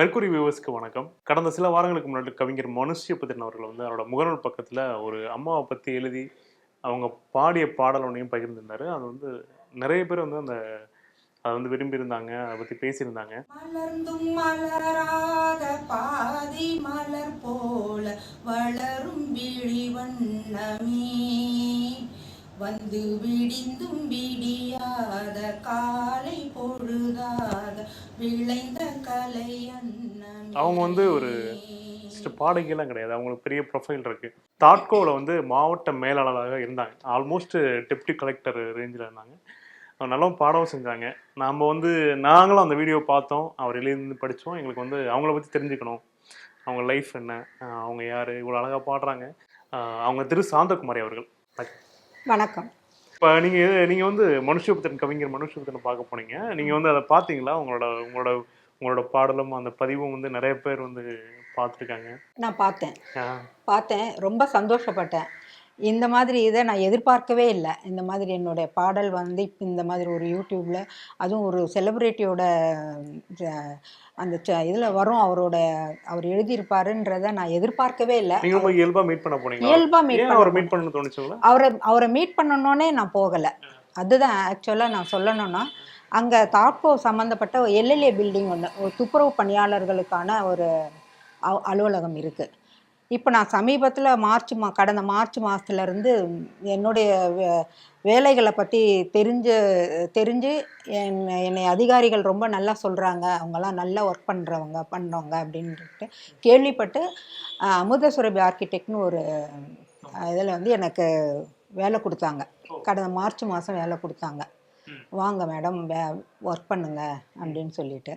Mercury வியூவர்ஸ்க்கு வணக்கம். கடந்த சில வாரங்களுக்கு முன்னாடி கவிஞர் மனுஷ்யபுத்திரன் அவர்கள் வந்து அவரோட முகநூல் பக்கத்தில் ஒரு அம்மாவை பற்றி எழுதி அவங்க பாடிய பாடல் ஒன்றையும் பகிர்ந்திருந்தார். அது வந்து நிறைய பேர் வந்து அந்த அதை வந்து விரும்பியிருந்தாங்க அதை பற்றி பேசியிருந்தாங்க. மலர்ந்தும் மலராத பாதி மலர் போல வளரும் விழி வண்ணமே. வந்து விடிந்தும் விடியாத காலை பொழுதாத விளைந்த கலை அவங்க வந்து ஒரு பாடகிலாம் கிடையாது. அவங்களுக்கு பெரிய ப்ரொஃபைல் இருக்கு. தாட்கோவில் வந்து மாவட்ட மேலாளராக இருந்தாங்க. ஆல்மோஸ்ட் டெப்டி கலெக்டர் ரேஞ்சில் இருந்தாங்க. அவங்க நல்லா பாடவும் செஞ்சாங்க. நாம் வந்து நாங்களும் அந்த வீடியோ பார்த்தோம். அவர் எழுதி படித்தோம் எங்களுக்கு வந்து அவங்கள பற்றி தெரிஞ்சுக்கணும். அவங்க லைஃப் என்ன? அவங்க யார்? இவ்வளோ அழகாக பாடுறாங்க. அவங்க திரு சாந்தகுமாரி அவர்கள். வணக்கம். இப்போ நீங்கள் நீங்கள் வந்து மனுஷபுத்திரன் கவிஞர் மனுஷபுத்திரன் பார்க்க போனீங்க. நீங்கள் வந்து அதை பார்த்தீங்களா? உங்களோட உங்களோட உங்களோட பாடலும் அந்த பதிவும் வந்து நிறைய பேர் வந்து பார்த்துருக்காங்க. நான் பார்த்தேன். பார்த்தேன். ரொம்ப சந்தோஷப்பட்டேன். இந்த மாதிரி இதை நான் எதிர்பார்க்கவே இல்லை. இந்த மாதிரி என்னுடைய பாடல் வந்து இப்போ இந்த மாதிரி ஒரு யூடியூப்பில் அதுவும் ஒரு செலிப்ரிட்டியோட அந்த இதில் வரும் அவரோட அவர் எழுதியிருப்பாருன்றதை நான் எதிர்பார்க்கவே இல்லை. நீங்க ரொம்ப இயல்பா மீட் பண்ண போனீங்களா? இயல்பாக மீட் அவரை மீட் பண்ணணும்னு தோணுச்சுங்களா? அவரை அவரை மீட் பண்ணணுன்னே நான் போகலை. அதுதான் ஆக்சுவலாக நான் சொல்லணும்னா அங்கே தாட்கோ சம்மந்தப்பட்ட எல்எல்ஏ பில்டிங் ஒன்று ஒரு துப்புரவு பணியாளர்களுக்கான ஒரு அலுவலகம் இருக்குது இப்போ நான் சமீபத்தில் மார்ச் மா கடந்த மார்ச் மாதத்துலேருந்து என்னுடைய வே- வேலைகளை பற்றி தெரிஞ்சு தெரிஞ்சு என் என்னை அதிகாரிகள் ரொம்ப நல்லா சொல்கிறாங்க அவங்கெல்லாம் நல்லா ஒர்க் பண்ணுறவங்க பண்ணுறவங்க அப்படின்ட்டு கேள்விப்பட்டு அமுதசுரபி ஆர்கிடெக்ட்னு ஒரு இதில் வந்து எனக்கு வேலை கொடுத்தாங்க. கடந்த மார்ச் மாதம் வேலை கொடுத்தாங்க. வாங்க மேடம் வே ஒர்க் பண்ணுங்க அப்படின்னு சொல்லிட்டு.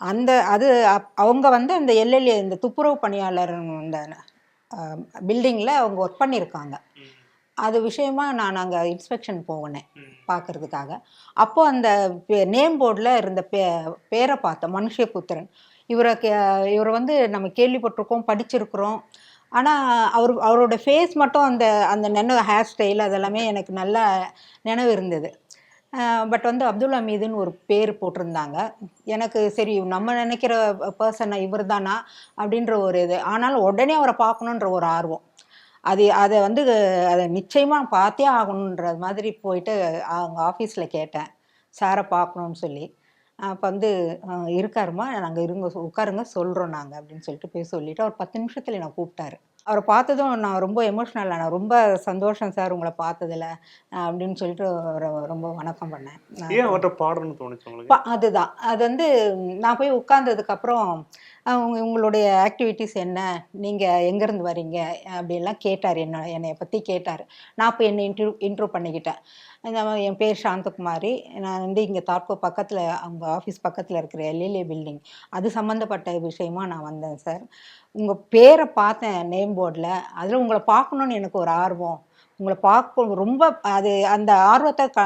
அந்த அது அப்- அவங்க வந்து அந்த எல்எல்ஏ இந்த துப்புரவு பணியாளர் இந்த பில்டிங்கில் அவங்க ஒர்க் பண்ணியிருக்காங்க அது விஷயமா நான் அங்கே இன்ஸ்பெக்ஷன் போனேன் பார்க்கறதுக்காக அப்போ அந்த நேம் போர்டில் இருந்த பே பேரை பார்த்தேன் மனுஷபுத்திரன் இவரை கே இவரை வந்து நம்ம கேள்விப்பட்டிருக்கோம் படிச்சிருக்கிறோம். ஆனால் அவர் அவரோட ஃபேஸ் மட்டும் அந்த அந்த நினைவு ஹேர் ஸ்டைல் அதெல்லாமே எனக்கு நல்ல நினைவு இருந்தது. பட் வந்து அப்துல் அமீதுன்னு ஒரு பேர் போட்டிருந்தாங்க. எனக்கு சரி நம்ம நினைக்கிற பர்சன் இவர் தானா அப்படின்ற ஒரு இது. ஆனாலும் உடனே அவரை பார்க்கணுன்ற ஒரு ஆர்வம். அது அதை வந்து அதை நிச்சயமாக பார்த்தே ஆகணுன்ற மாதிரி போயிட்டு அவங்க ஆஃபீஸில் கேட்டேன். சாரை பார்க்கணுன்னு சொல்லி. அப்போ வந்து இருக்காருமா நாங்கள் இருங்க உட்காருங்க சொல்கிறோம் நாங்கள் அப்படின்னு சொல்லிட்டு போய் சொல்லிவிட்டு அவர் பத்து நிமிஷத்தில் என்னை கூப்பிட்டாரு. அவரை பார்த்ததும் நான் ரொம்ப எமோஷ்னல் ஆனேன் ரொம்ப சந்தோஷம் சார் உங்களை பார்த்ததில் அப்படின்னு சொல்லிட்டு அவரை ரொம்ப வணக்கம் பண்ணேன். ஏன் அவர்கிட்ட பாடணும்னு தோணுச்சு அதுதான். அது வந்து நான் போய் உட்கார்ந்ததுக்கப்புறம் அவங்க உங்களுடைய ஆக்டிவிட்டீஸ் என்ன? நீங்கள் எங்கேருந்து வரீங்க? அப்படியெல்லாம் கேட்டார் என்ன என்னை பற்றி கேட்டார். நான் இப்போ என்னை இன்ட்ரூ இன்ட்ரூ பண்ணிக்கிட்டேன். என் பேர் சாந்தகுமாரி. நான் வந்து இங்கே தார்கோ பக்கத்தில் அவங்க ஆஃபீஸ் பக்கத்தில் இருக்கிற எல்எல்ஏ பில்டிங் அது சம்மந்தப்பட்ட விஷயமா நான் வந்தேன் சார் உங்கள் பேரை பார்த்தேன் நேம் போர்டில் அதில் உங்களை பார்க்கணுன்னு எனக்கு ஒரு ஆர்வம். உங்களை பார்க்க ரொம்ப அது அந்த ஆர்வத்தை க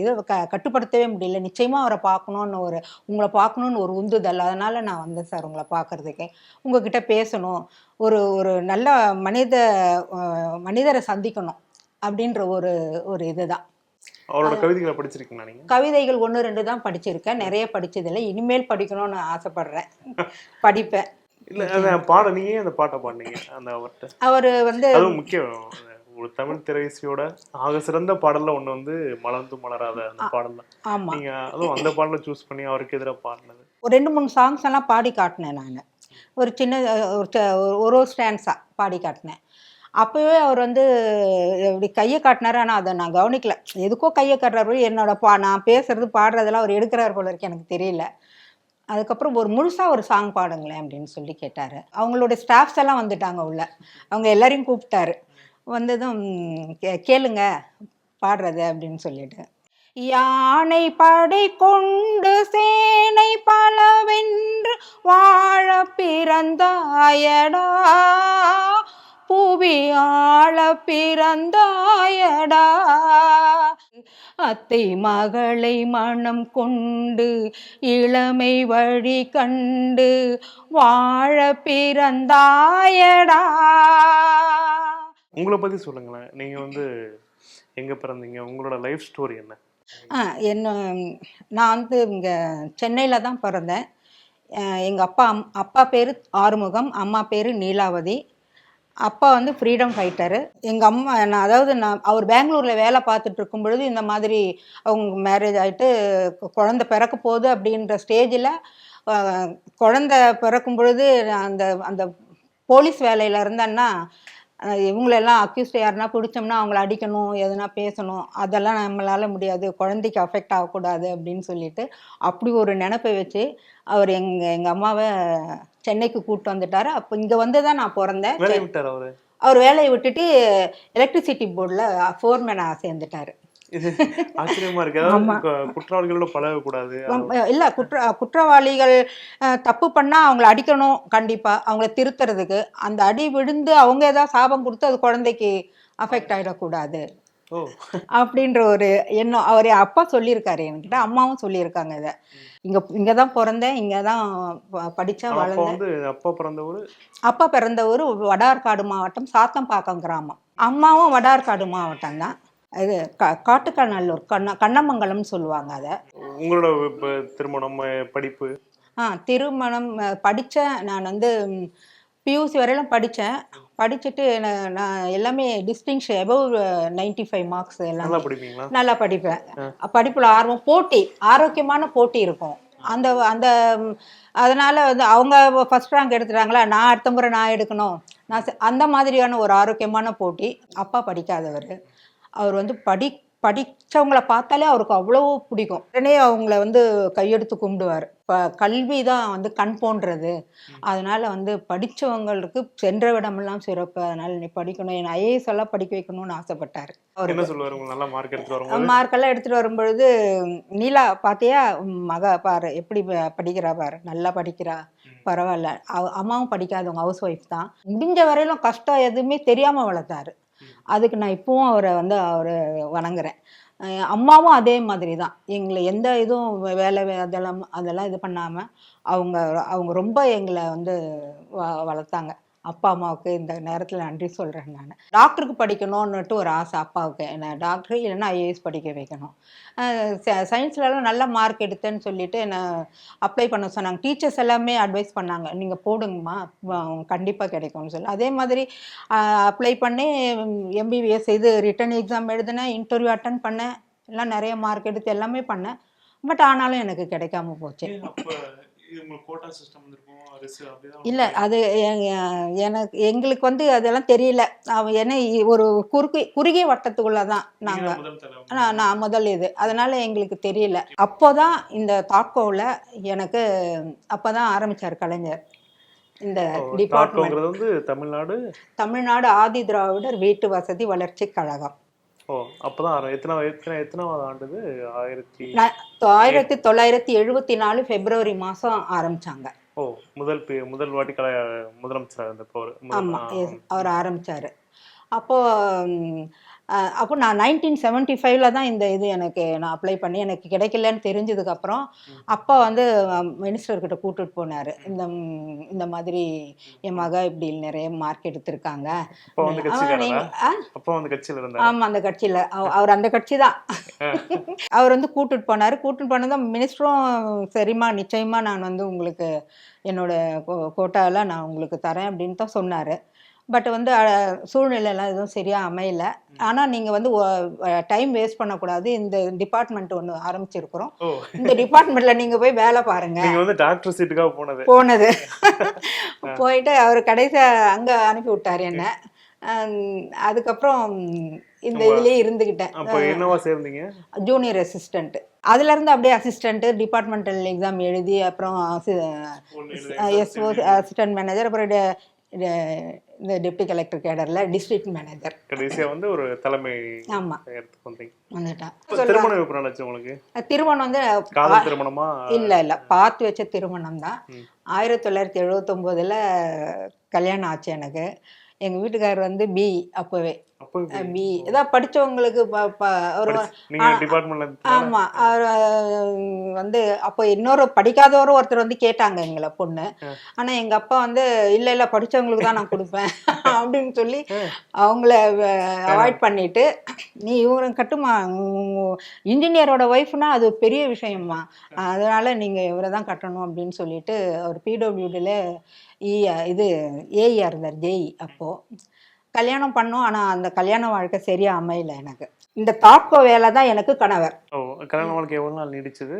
இது க கட்டுப்படுத்தவே முடியல. நிச்சயமாக அவரை பார்க்கணுன்னு ஒரு உங்களை பார்க்கணுன்னு ஒரு உந்துதல். அதனால் நான் வந்தேன் சார் உங்களை பார்க்கறதுக்கு. உங்ககிட்ட பேசணும். ஒரு ஒரு நல்ல மனித மனிதரை சந்திக்கணும். அப்படின்ற ஒரு ஒரு இதுதான். அவரோட கவிதைகளை படிச்சிருக்கீங்களா நீங்க? கவிதைகள் ஒன்று ரெண்டு தான் படிச்சிருக்கேன். நிறைய படிச்சதில்லை இனிமேல் படிக்கணும்னு ஆசைப்படுறேன். படிப்பேன். இல்ல பாட நீங்க அந்த பாட்டை பாடுனீங்க? அந்த அவர்கிட்ட? அவர் வந்து அதுவும் முக்கியம். ஒரு தமிழ் திரையிசையோட ஆக சிறந்த பாடல்ல ஒண்ணு வந்து மலர்ந்து மலராத அந்த பாடல் தான். நீங்க அதுவும் அந்த பாடலை சூஸ் பண்ணி அவருக்கு எதிராக பாடினது? ஒரு ரெண்டு மூணு சாங்ஸ் எல்லாம் பாடி காட்டினேன் நான். ஒரு சின்ன ஒரு ஒரு- ஒரு ஸ்டான்ஸா பாடி காட்டினேன். அப்போவே அவர் வந்து இப்படி கையை காட்டினாரு. ஆனால் அதை நான் கவனிக்கல. எதுக்கோ கையை காட்டுறாரு. என்னோட பா நான் பேசுறது பாடுறதெல்லாம் அவர் எடுக்கிறார் போல இருக்கு. எனக்கு தெரியல. அதுக்கப்புறம் ஒரு முழுசாக ஒரு சாங் பாடுங்களேன் அப்படின்னு சொல்லி கேட்டார். அவங்களோட ஸ்டாஃப்ஸ் எல்லாம் வந்துட்டாங்க உள்ள. அவங்க எல்லாரையும் கூப்பிட்டாரு. வந்ததும் கே- கேளுங்க பாடுறது அப்படின்னு சொல்லிட்டு. யானை படை கொண்டு சேனை பலவென்று வாழ பிறந்தாயடா. புவி ஆள பிறந்தாயடா. அத்தை மகளை மனம் கொண்டு இளமை வழி கண்டு வாழ பிறந்தாயடா. உங்களை பத்தி சொல்லுங்களேன். நீங்க வந்து எங்க பிறந்தீங்க? உங்களோட லைஃப் ஸ்டோரி என்ன? என்ன நான் வந்து இங்கே சென்னையில் தான் பிறந்தேன். எங்கள் அப்பா அப்பா பேர் ஆறுமுகம் அம்மா பேர் நீலாவதி. அப்பா வந்து ஃப்ரீடம் ஃபைட்டரு எங்கள் அம்மா நான் அதாவது நான் அவர் பெங்களூரில் வேலை பார்த்துட்டு இருக்கும் பொழுது இந்த மாதிரி அவங்க மேரேஜ் ஆகிட்டு குழந்த பிறக்க போகுது அப்படின்ற ஸ்டேஜில் குழந்த பிறக்கும் பொழுது அந்த அந்த போலீஸ் வேலையில் இருந்தேன்னா இவங்களெல்லாம் அக்யூஸ்ட் யாருன்னா பிடிச்சோம்னா அவங்கள அடிக்கணும் எதுனா பேசணும். அதெல்லாம் நம்மளால முடியாது. குழந்தைக்கு அஃபெக்ட் ஆகக்கூடாது அப்படின்னு சொல்லிட்டு அப்படி ஒரு நினப்பை வச்சு அவர் எங்கள் எங்கள் அம்மாவை சென்னைக்கு கூப்பிட்டு வந்துட்டாரு. அப்போ இங்கே வந்து தான் நான் பிறந்தேன். அவரு? வேலையை விட்டுட்டு எலக்ட்ரிசிட்டி போர்டில் ஃபோர்மேனாக சேர்ந்துட்டாரு. ஆச்சரியமா இருக்கு. அதாவது கு- குற்றவாளிகளோட பழகக்கூடாது. இல்லை குற்ற குற்றவாளிகள் தப்பு பண்ணால் அவங்கள அடிக்கணும் கண்டிப்பாக அவங்கள திருத்துறதுக்கு. அந்த அடி விழுந்து அவங்க ஏதாவது சாபம் கொடுத்து அது குழந்தைக்கு அஃபெக்ட் ஆகிடக்கூடாது ஓ. அப்படின்ற ஒரு எண்ணம். அவர் அப்பா சொல்லியிருக்காரு என்கிட்ட. அம்மாவும் சொல்லியிருக்காங்க இதை. இங்கே இங்கே தான் பிறந்தேன் இங்கே தான் படித்தேன் அப்பா வளர்ந்தேன். அப்பா பிறந்த ஊரு? அப்பா பிறந்த ஊர் வடார்காடு மாவட்டம் சாத்தம்பாக்கம் கிராமம். அம்மாவும் வடார்காடு மாவட்டம் தான் இது கா காட்டுக்கநல்லூர் கண்ண கண்ணமங்கலம்னு சொல்லுவாங்க அதை. உங்களோட இப்ப திருமணம் படிப்பு? ஆ திருமணம் படித்தேன் நான் வந்து பியூசி வரையிலும் படித்தேன் படிச்சுட்டு நான் எல்லாமே distinction above ninety five marks நல்லா எல்லாமே நல்லா படிப்பேன். படிப்புல ஆர்வம் போட்டி ஆரோக்கியமான போட்டி இருக்கும். அந்த அந்த அதனால வந்து அவங்க ஃபர்ஸ்ட் ரேங்க் எடுத்துட்டாங்களா நான் அடுத்த முறை நான் எடுக்கணும். நான் அந்த மாதிரியான ஒரு ஆரோக்கியமான போட்டி அப்பா படிக்காதவர். அவர் வந்து படி படிச்சவங்கள பார்த்தாலே அவருக்கு அவ்வளோ பிடிக்கும். உடனே அவங்கள வந்து கையெடுத்து கும்பிடுவார். இப்போ கல்வி தான் வந்து கண் போன்றது. அதனால வந்து படிச்சவங்களுக்கு சென்ற விடமெல்லாம் சிறப்பு. அதனால நீ படிக்கணும். என் ஐஏஎஸ் எல்லாம் படிக்க வைக்கணும்னு ஆசைப்பட்டார். அவர். என்ன சொல்லுவாரு? நல்லா மார்க் எடுத்துட்டு வரும்போது? மார்க்கெல்லாம் எடுத்துட்டு வரும்பொழுது நீலா பாத்தியா உம் மக பாரு எப்படி படிக்கிறா பாரு. நல்லா படிக்கிறா. பரவாயில்ல. அவ- அம்மாவும் படிக்காதவங்க ஹவுஸ் ஒய்ஃப் தான். முடிஞ்ச வரையிலும் கஷ்டம் எதுவுமே தெரியாம வளர்த்தாரு. அதுக்கு நான் இப்போவும் அவரை வந்து அவரை வணங்குறேன். அம்மாவும் அதே மாதிரி தான் எங்களை எந்த இதுவும் வே- வேலை அதெல்லாம் அதெல்லாம் இது பண்ணாமல் அவங்க அவங்க ரொம்ப எங்களை வந்து வ- வளர்த்தாங்க. அப்பா அம்மாவுக்கு இந்த நேரத்தில் நன்றி சொல்கிறேன் நான். டாக்டருக்கு படிக்கணும்னுட்டு ஒரு ஆசை அப்பாவுக்கு என்ன டாக்டர் இல்லைன்னா ஐஏஎஸ் படிக்க வைக்கணும். சயின்ஸ்லலாம் நல்ல மார்க் எடுத்தேன்னு சொல்லிட்டு என்னை அப்ளை பண்ண சொன்னாங்க. டீச்சர்ஸ் எல்லாமே அட்வைஸ் பண்ணாங்க. நீங்கள் போடுங்கம்மா கண்டிப்பாக கிடைக்கும்னு சொல்லி. அதே மாதிரி அப்ளை பண்ணி எம்பிபிஎஸ் இது ரிட்டன் எக்ஸாம் எழுதினேன் இன்டர்வியூ அட்டன் பண்ணேன். எல்லாம் நிறைய மார்க் எடுத்து எல்லாமே பண்ணேன். பட் ஆனாலும் எனக்கு கிடைக்காம போச்சு. இல்லை அது எனக்கு எங்களுக்கு வந்து அதெல்லாம் தெரியல. அவன் என்ன இ- ஒரு குறுக்கு குறுகிய வட்டத்துக்குள்ள தான் நீங்க. நான் நான் முதல் இது. அதனால எங்களுக்கு தெரியல. அப்போதான் இந்த தாட்கோவில் எனக்கு அப்பதான் ஆரம்பிச்சார் கலைஞர். இந்த டிபார்ட்மெண்ட் வந்து தமிழ்நாடு? தமிழ்நாடு ஆதி திராவிடர் வீட்டு வசதி வளர்ச்சி கழகம். ஓ அப்பதான் எத்தனை எத்தனை எத்தனாவது ஆண்டுது? ஆயிரத்தி ஆயிரத்தி தொள்ளாயிரத்தி எழுபத்தி நாலு பிப்ரவரி மாதம் ஆரம்பிச்சாங்க. ஓ முதல் முதல் வாட்டி கலை முதலமைச்சராக இருந்தப்போ அவரு. முதல்- ஆமாம் ஆ, அவர் ஆரம்பிச்சார். அப்போ அப்போ நான் நைன்டீன் செவன்ட்டி ஃபைவ்ல தான் இந்த இது எனக்கு நான் அப்ளை பண்ணி எனக்கு கிடைக்கலன்னு தெரிஞ்சதுக்கப்புறம் அப்பா வந்து மினிஸ்டர்கிட்ட கூட்டிட்டு போனார். இந்த இந்த மாதிரி என் மக இப்படி நிறைய மார்க் எடுத்திருக்காங்க. ஆமாம் அந்த கட்சியில். அவர் அந்த கட்சி தான். அவர் வந்து கூட்டிட்டு போனார். கூட்டிட்டு போனதும் மினிஸ்டரும் சரிம்மா நிச்சயமா நான் வந்து உங்களுக்கு என்னோட கோட்டாவில் நான் உங்களுக்கு தரேன் அப்படின்னு தான் சொன்னார். பட் வந்து அஹ், சூழ்நிலையெல்லாம் எதுவும் சரியாக அமையல. ஆனால் நீங்கள் வந்து டைம் வேஸ்ட் பண்ணக்கூடாது. இந்த டிபார்ட்மெண்ட் ஒன்று ஆரம்பிச்சிருக்கிறோம். இந்த டிபார்ட்மெண்ட்டில் நீங்கள் போய் வேலை பாருங்க. நீங்க வந்து டாக்டர் சீட்டுக்காக போனது. போனது. போயிட்டு அவர் கடைசியாக அங்கே அனுப்பி விட்டார் என்ன அதுக்கப்புறம் இந்த இதுலேயே இருந்துக்கிட்டேன் அப்ப என்னவா சேர்ந்தீங்க? ஜூனியர் அசிஸ்டண்ட் அதுல இருந்து அப்படியே அசிஸ்டண்ட் டிபார்ட்மெண்டல் எக்ஸாம் எழுதி அப்புறம் எஸ்ஓ அசிஸ்டன்ட் மேனேஜர் அப்புறம் இந்த டெப்டி கலெக்டர் கேடர்ல டிஸ்ட்ரிக்ட் மேனேஜர் கடைசியா வந்து ஒரு தலைமை ஆமா. இப்ப திருமணம் எப்படி நடந்துச்சு உங்களுக்கு? திருமணம் வந்து காதல் திருமணமா? இல்ல இல்ல. பார்த்து வச்ச திருமணம் தான். ஆயிரத்தி தொள்ளாயிரத்தி எழுவத்தொம்போதுல கல்யாணம் ஆச்சு எனக்கு. எங்க வீட்டுக்காரர் வந்து பி அப்பவே. அப்போ பி ஏதாவது படிச்சவங்களுக்கு ஒரு ஆமா. வந்து அப்போ இன்னொரு படிக்காதவரும் ஒருத்தர் வந்து கேட்டாங்க எங்களை பொண்ணு. ஆனா எங்க அப்பா வந்து இல்ல இல்ல படிச்சவங்களுக்கு தான் நான் கொடுப்பேன். அப்படின்னு சொல்லி அவங்கள அவாய்ட் பண்ணிட்டு நீ இவங்க கட்டுமா? இன்ஜினியரோட ஒய்ஃப்னா அது பெரிய விஷயம்மா. அதனால நீங்க இவரை தான் கட்டணும் அப்படின்னு சொல்லிட்டு அவர் பிடபிள்யூடியில் இ இது ஏஇஆர் இருந்தார் ஜேஇ அப்போ. கல்யாணம் பண்ணோம். ஆனா அந்த கல்யாண வாழ்க்கை சரியா அமையல எனக்கு. இந்த தாட்கோ வேலை தான் எனக்கு கணவர். ஓ கல்யாண வாழ்க்கை எவ்வளவு நாள் நீடிச்சது?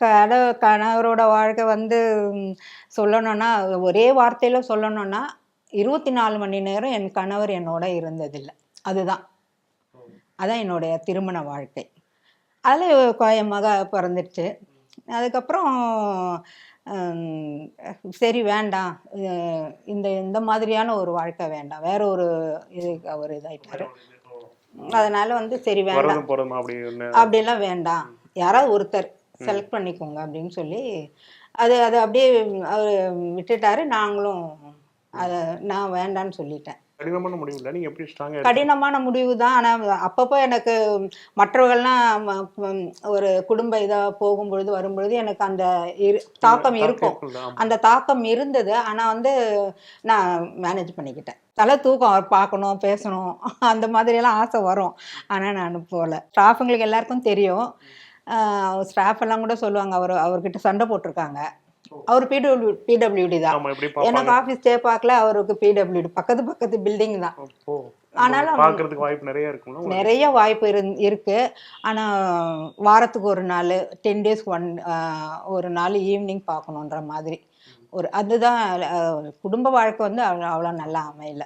கட கணவரோட வாழ்க்கை வந்து சொல்லணும்னா ஒரே வார்த்தையில சொல்லணும்னா இருபத்தி நாலு மணி நேரம் என் கணவர் என்னோட இருந்ததில்லை. அதுதான். அதான் என்னுடைய திருமண வாழ்க்கை. அதில் என் மக பிறந்துடுச்சு அதுக்கப்புறம் சரி வேண்டாம். இந்த இந்த மாதிரியான ஒரு வாழ்க்கை வேண்டாம். வேற ஒரு இது அவர் இதாயிட்டாரு. அதனால வந்து சரி வேண்டாம். அப்படிலாம் வேண்டாம். யாராவது ஒருத்தர் செலக்ட் பண்ணிக்கோங்க அப்படின்னு சொல்லி அது அது அப்படியே அவர் விட்டுட்டாரு. நாங்களும் அதை நான் வேண்டான்னு சொல்லிட்டேன். கடினமான முடிவு இல்லை நீங்க எப்படி ஸ்ட்ராங்கா கடினமான முடிவு தான் ஆனால் அப்பப்போ எனக்கு மற்றவர்கள்லாம் ஒரு குடும்ப இதாக போகும்பொழுது வரும்பொழுது எனக்கு அந்த தாக்கம் இருக்கும். அந்த தாக்கம் இருந்தது. ஆனால் வந்து நான் மேனேஜ் பண்ணிக்கிட்டேன். தலை தூக்கம் பார்க்கணும் பேசணும் அந்த மாதிரியெல்லாம் ஆசை வரும். ஆனால் நான் போகல. ஸ்டாஃபுங்களுக்கு எல்லாருக்கும் தெரியும். ஸ்டாஃப் எல்லாம் கூட சொல்லுவாங்க. அவர் அவர்கிட்ட சண்டை போட்டிருக்காங்க. அவர் பிடபிள்யூ பிடபிள்யூடி தான். எனக்கு ஆஃபீஸ் ஸ்டே பார்க்கல அவருக்கு பிடபிள்யூடி பக்கத்து பக்கத்து பில்டிங் தான். ஆனாலும் பாக்குறதுக்கு வாய்ப்பு நிறைய உங்களுக்கு? நிறைய வாய்ப்பு இருக்கு. ஆனால் வாரத்துக்கு ஒரு நாள் டென் டேஸ்க்கு ஒன் ஒரு நாள் ஈவினிங் பார்க்கணுன்ற மாதிரி. ஒரு அதுதான் குடும்ப வாழ்க்கை வந்து அவ்வளோ அவ்வளோ நல்லா அமையல.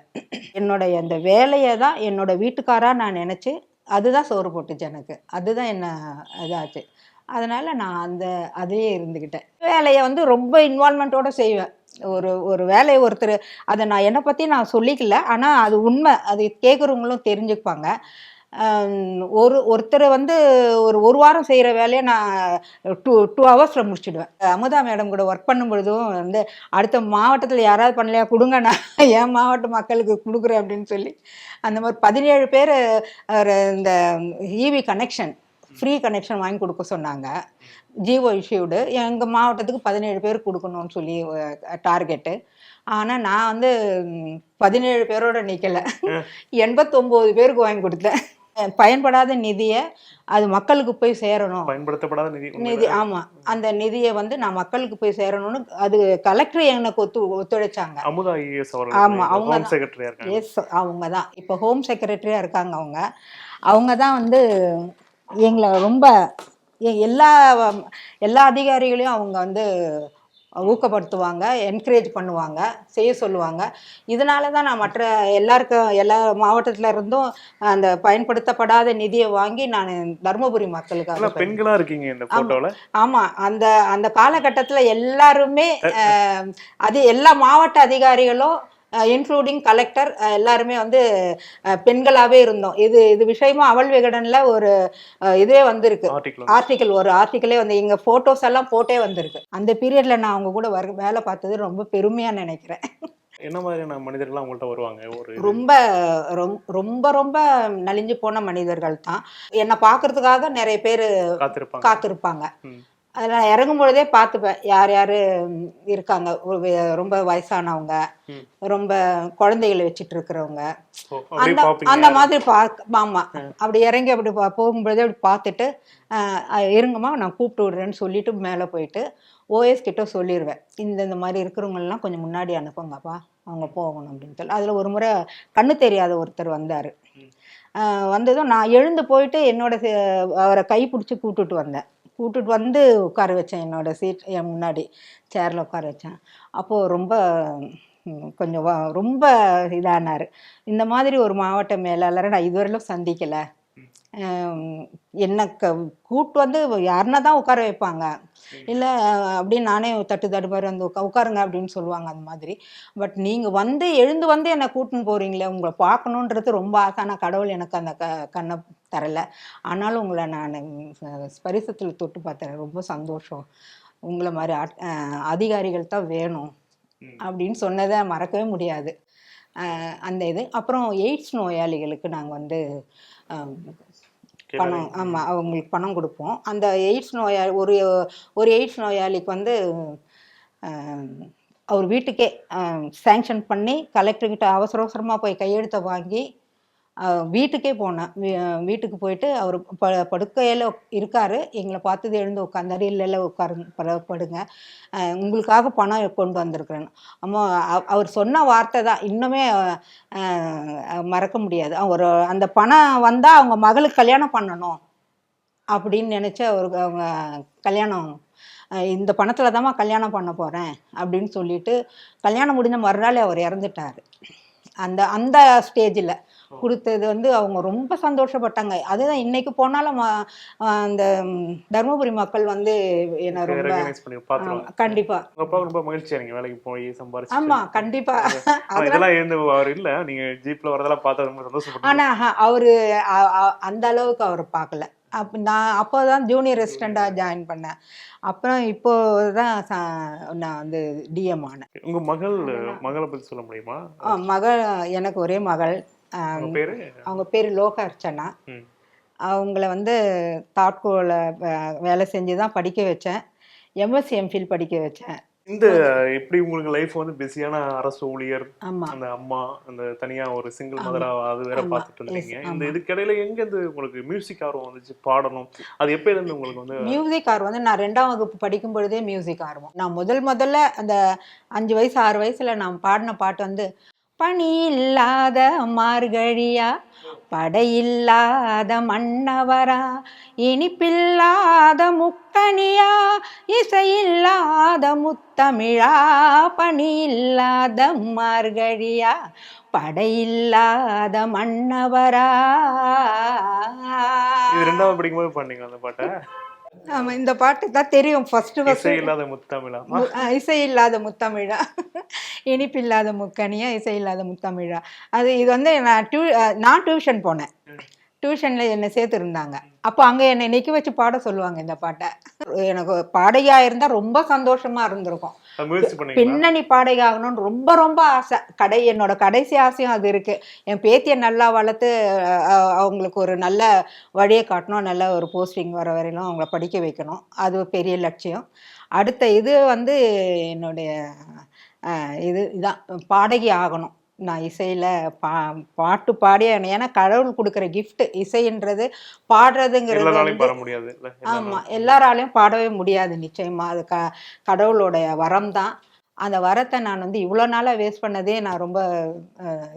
என்னுடைய அந்த வேலையை தான் என்னோட வீட்டுக்காரா நான் நினச்சி அதுதான் சோறு போட்டுச்சு எனக்கு. அதுதான் என்ன இதாச்சு. அதனால் நான் அந்த அதையே இருந்துக்கிட்டேன் வேலையை வந்து ரொம்ப இன்வால்மெண்ட்டோடு செய்வேன். ஒரு ஒரு வேலையை ஒருத்தர் அதை நான் என்னை பற்றி நான் சொல்லிக்கல. ஆனால் அது உண்மை. அது கேட்குறவங்களும் தெரிஞ்சுப்பாங்க ஒரு ஒருத்தர் வந்து ஒரு ஒரு வாரம் செய்கிற வேலையை நான் டூ டூ ஹவர்ஸில் முடிச்சிடுவேன். அமுதா மேடம் கூட ஒர்க் பண்ணும்பொழுதும் வந்து அடுத்த மாவட்டத்தில் யாராவது பண்ணலையா கொடுங்க நான் என் மாவட்ட மக்களுக்கு கொடுக்குறேன் அப்படின்னு சொல்லி அந்த மாதிரி பதினேழு பேர் இந்த இவி கனெக்ஷன் ஃப்ரீ கனெக்ஷன் வாங்கி கொடுக்க சொன்னாங்க. ஜிஓ இஷ்யூடு எங்கள் மாவட்டத்துக்கு பதினேழு பேர் கொடுக்கணும்னு சொல்லி டார்கெட்டு ஆனால் நான் வந்து பதினேழு பேரோட நிற்கலை எண்பத்தொம்போது பேருக்கு வாங்கி கொடுத்தேன். பயன்படாத நிதியை அது மக்களுக்கு போய் சேரணும். பயன்படுத்தப்படாத நிதி நிதி ஆமாம் அந்த நிதியை வந்து நான் மக்களுக்கு போய் சேரணும்னு அது கலெக்டர் எனக்கு ஒத்து ஒத்துழைச்சாங்க. அமுதா ஐஏஎஸ் ஆமா, அவர்கள் அவங்க. செக்ரட்டரியா எஸ் அவங்க தான். இப்போ ஹோம் செக்ரட்டரியாக இருக்காங்க அவங்க. அவங்க தான் வந்து எங்களை ரொம்ப எல்லா எல்லா அதிகாரிகளையும் அவங்க வந்து ஊக்கப்படுத்துவாங்க என்கரேஜ் பண்ணுவாங்க செய்ய சொல்லுவாங்க. இதனால தான் நான் மற்ற எல்லாருக்கும் எல்லா மாவட்டத்துல இருந்தும் அந்த பயன்படுத்தப்படாத நிதியை வாங்கி நான் தருமபுரி மக்களுக்காக ஆனா பெண்களா இருக்கீங்க இந்த போட்டோல ஆமா. அந்த அந்த காலகட்டத்துல எல்லாருமே அது எல்லா மாவட்ட அதிகாரிகளும் இன்க்ளூடிங் கலெக்டர் எல்லாருமே வந்து அஹ், பெண்களாவே இருந்தோம். இது இது விஷயமா அவள் விகடன்ல ஒரு இதே வந்திருக்கு. ஆர்டிக்கல் ஒரு ஆர்டிக்கலே வந்து எங்க போட்டோஸ் எல்லாம் போட்டே வந்திருக்கு. அந்த பீரியட்ல நான் அவங்க கூட வர வேலை பார்த்தது ரொம்ப பெருமையா நினைக்கிறேன். என்ன மாதிரியான மனிதர்கள் அவங்கள்ட்ட வருவாங்க? ஒரு ரொம்ப ரொம்- ரொம்ப ரொம்ப நலிஞ்சு போன மனிதர்கள் தான். என்னை பார்க்கறதுக்காக நிறைய பேர் காத்திருப்பாங்க. அதில் நான் இறங்கும் பொழுதே பார்த்துப்பேன். யார் யார் இருக்காங்க. ரொம்ப வயசானவங்க. ரொம்ப குழந்தைகளை வச்சுட்டு இருக்கிறவங்க அந்த அந்த மாதிரி பார்க்க ஆமா. அப்படி இறங்கி அப்படி போகும்பொழுதே அப்படி பார்த்துட்டு இருங்கம்மா நான் கூப்பிட்டு விடுறேன்னு சொல்லிட்டு மேலே போயிட்டு ஓஎஸ் கிட்ட சொல்லிடுவேன் இந்த இந்த மாதிரி இருக்கிறவங்கெல்லாம் கொஞ்சம் முன்னாடி அனுப்புங்கப்பா. அவங்க போகணும் அப்படின்னு சொல்லி. அதில் ஒரு முறை கண்ணு தெரியாத ஒருத்தர் வந்தார். வந்ததும் நான் எழுந்து போயிட்டு என்னோட அவரை கை பிடிச்சி கூப்பிட்டுட்டு வந்தேன். கூப்பிட்டுட்டு வந்து உட்கார வச்சேன் என்னோட சீட் என் முன்னாடி சேரில் உட்கார வச்சேன். அப்போது ரொம்ப கொஞ்சம் ரொம்ப இதானார். இந்த மாதிரி ஒரு மாவட்ட மேலாளரை நான் இதுவரையிலும் சந்திக்கலை. என்ன க கூப்பிட்டு வந்து யாருன்னா தான் உட்கார வைப்பாங்க. இல்லை அப்படின்னு நானே தட்டு தட்டு மாதிரி வந்து உட்கா உட்காருங்க அப்படின்னு சொல்லுவாங்க அந்த மாதிரி. பட் நீங்கள் வந்து எழுந்து வந்து என்னை கூட்டின்னு போகிறீங்களே உங்களை பார்க்கணுன்றது ரொம்ப ஆசை. ஆனால் கடவுள் எனக்கு அந்த க கண்ணை தரலை. ஆனாலும் உங்களை நான் ஸ்பரிசத்தில் தொட்டு பார்த்தேன் ரொம்ப சந்தோஷம். உங்களை மாதிரி அதிகாரிகள் தான் வேணும். அப்படின்னு சொன்னதை மறக்கவே முடியாது. அந்த இது. அப்புறம் எய்ட்ஸ் நோயாளிகளுக்கு நாங்கள் வந்து பணம் ஆமாம் அவங்களுக்கு பணம் கொடுப்போம். அந்த எய்ட்ஸ் நோயாளி ஒரு ஒரு எய்ட்ஸ் நோயாளிக்கு வந்து அவர் வீட்டுக்கே சேங்ஷன் பண்ணி கலெக்டர்கிட்ட அவசர அவசரமாக போய் கையெழுத்தை வாங்கி வீட்டுக்கே போனேன். வீ- வீட்டுக்கு போயிட்டு அவர் ப படுக்கையில் இருக்கார். எங்களை பார்த்தது எழுந்து உட்காந்தாரு இல்லை இல்லை உட்காரு படுங்க. உங்களுக்காக பணம் கொண்டு வந்திருக்கிறேன்னு. அம்மா அவ- அவர் சொன்ன வார்த்தை தான். இன்னுமே மறக்க முடியாது. அவர் அந்த பணம் வந்தால் அவங்க மகளுக்கு கல்யாணம் பண்ணணும் அப்படின்னு நினச்சி அவருக்கு அவங்க கல்யாணம் இந்த பணத்தில் தாம்மா கல்யாணம் பண்ண போகிறேன் அப்படின்னு சொல்லிட்டு கல்யாணம் முடிஞ்ச மறுநாள் அவர் இறந்துட்டார். அந்த அந்த ஸ்டேஜில் கொடுத்தது வந்து அவங்க ரொம்ப சந்தோஷப்பட்டாங்க. அதுதான் இன்னைக்கு போனாலும் அந்த தருமபுரி மக்கள் வந்து என்னை ரொம்ப கண்டிப்பா. ரொம்ப மகிழ்ச்சியா நீங்க வேலைக்கு போய் சம்பாரிச்சு. ஆமா கண்டிப்பா. ஆனா இதெல்லாம் இருந்து அவர் இல்ல. நீங்க ஜீப்ல வரதெல்லாம் பார்த்தா ரொம்ப சந்தோஷப்பட்டு ஆனா அவரு அந்த அளவுக்கு அவர் பார்க்கல. அப்ப நான் அப்போதான் ஜூனியர் ரெசிடெண்டாக ஜாயின் பண்ணேன். அப்புறம் இப்போ தான் நான் வந்து டிஎம் ஆனேன். உங்க மகள் மகளை பத்தி சொல்ல முடியுமா? மகள் எனக்கு ஒரே மகள். அவங்க பேர்? லோக அர்ச்சனா. அவங்கள வந்து தாட்கோவில் வேலை செஞ்சு தான் படிக்க வச்சேன். எம்எஸ்சி எம்ஃபில் படிக்க வச்சேன். இந்த இப்படி உங்களுக்கு லைஃப் வந்து பிஸியான அரசு ஊழியர் அந்த அம்மா அந்த தனியா ஒரு சிங்கிள் மதரா அது வேற. பார்த்துட்டு இருந்தீங்க. இந்த. இதுக்கிடையில எங்க இருந்து உங்களுக்கு மியூசிக் ஆர்வம் வந்துச்சு? பாடணும். அது எப்ப இருந்து உங்களுக்கு வந்து மியூசிக் ஆர்வம் வந்து நான் ரெண்டாம் வகுப்பு படிக்கும் பொழுதே மியூசிக் ஆர்வம். நான் முதல் முதல்ல அந்த அஞ்சு வயசு ஆறு வயசுல நான் பாடின பாட்டு வந்து பணி இல்லாத மார்கழியா? படையில்லாத மன்னவரா? இனிப்பில்லாத முக்கனியா இசையில்லாத முத்தமிழா? பனி இல்லாத மார்கழியா? படையில்லாத மன்னவரா? இது ரெண்டாவது படிக்கும்போது பண்ணீங்க அந்த பாட்டை? ஆமா இந்த பாட்டு தான் தெரியும். ஃபர்ஸ்ட் ஃபர்ஸ்ட் இல்லாத முத்தமிழா? இசை இல்லாத முத்தமிழா? இனிப்பு இல்லாத முக்கனியா? இசை இல்லாத முத்தமிழா? அது இது வந்து நான் டியூ நான் டியூஷன் போனேன். டியூஷனில் என்னை சேர்த்துருந்தாங்க. அப்போ அங்கே என்னை நிற்க வச்சு பாட சொல்லுவாங்க இந்த பாட்டை. எனக்கு பாடகியாக இருந்தால் ரொம்ப சந்தோஷமா இருந்திருக்கும். பின்னணி பாடகி ஆகணும்னு ரொம்ப ரொம்ப ஆசை. கடை என்னோட கடைசி ஆசையும் அது இருக்கு. என் பேத்தியை நல்லா வளர்த்து அவங்களுக்கு ஒரு நல்ல வழியை காட்டணும் நல்ல ஒரு போஸ்டிங் வர வரையிலும் அவங்கள படிக்க வைக்கணும். அது பெரிய லட்சியம். அடுத்த இது வந்து என்னுடைய இது இதான். பாடகி ஆகணும். நான் இசையில் பா பாட்டு பாடி ஏன்னா கடவுள் கொடுக்குற gift இசைன்றது பாடுறதுங்கிறது எல்லாராலையும் வந்து பாட முடியாது. இல்ல ஆமா எல்லாராலையும் பாடவே முடியாது நிச்சயமா. அது க கடவுளுடைய வரம் தான். அந்த வரத்தை நான் வந்து இவ்வளோ நாளாக வேஸ்ட் பண்ணதே நான் ரொம்ப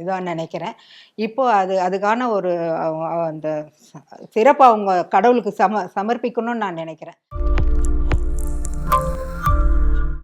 இதாக நினைக்கிறேன். இப்போ அது அதுக்கான ஒரு அந்த சிறப்பு அவங்க கடவுளுக்கு சம சமர்ப்பிக்கணும்னு நான் நினைக்கிறேன்.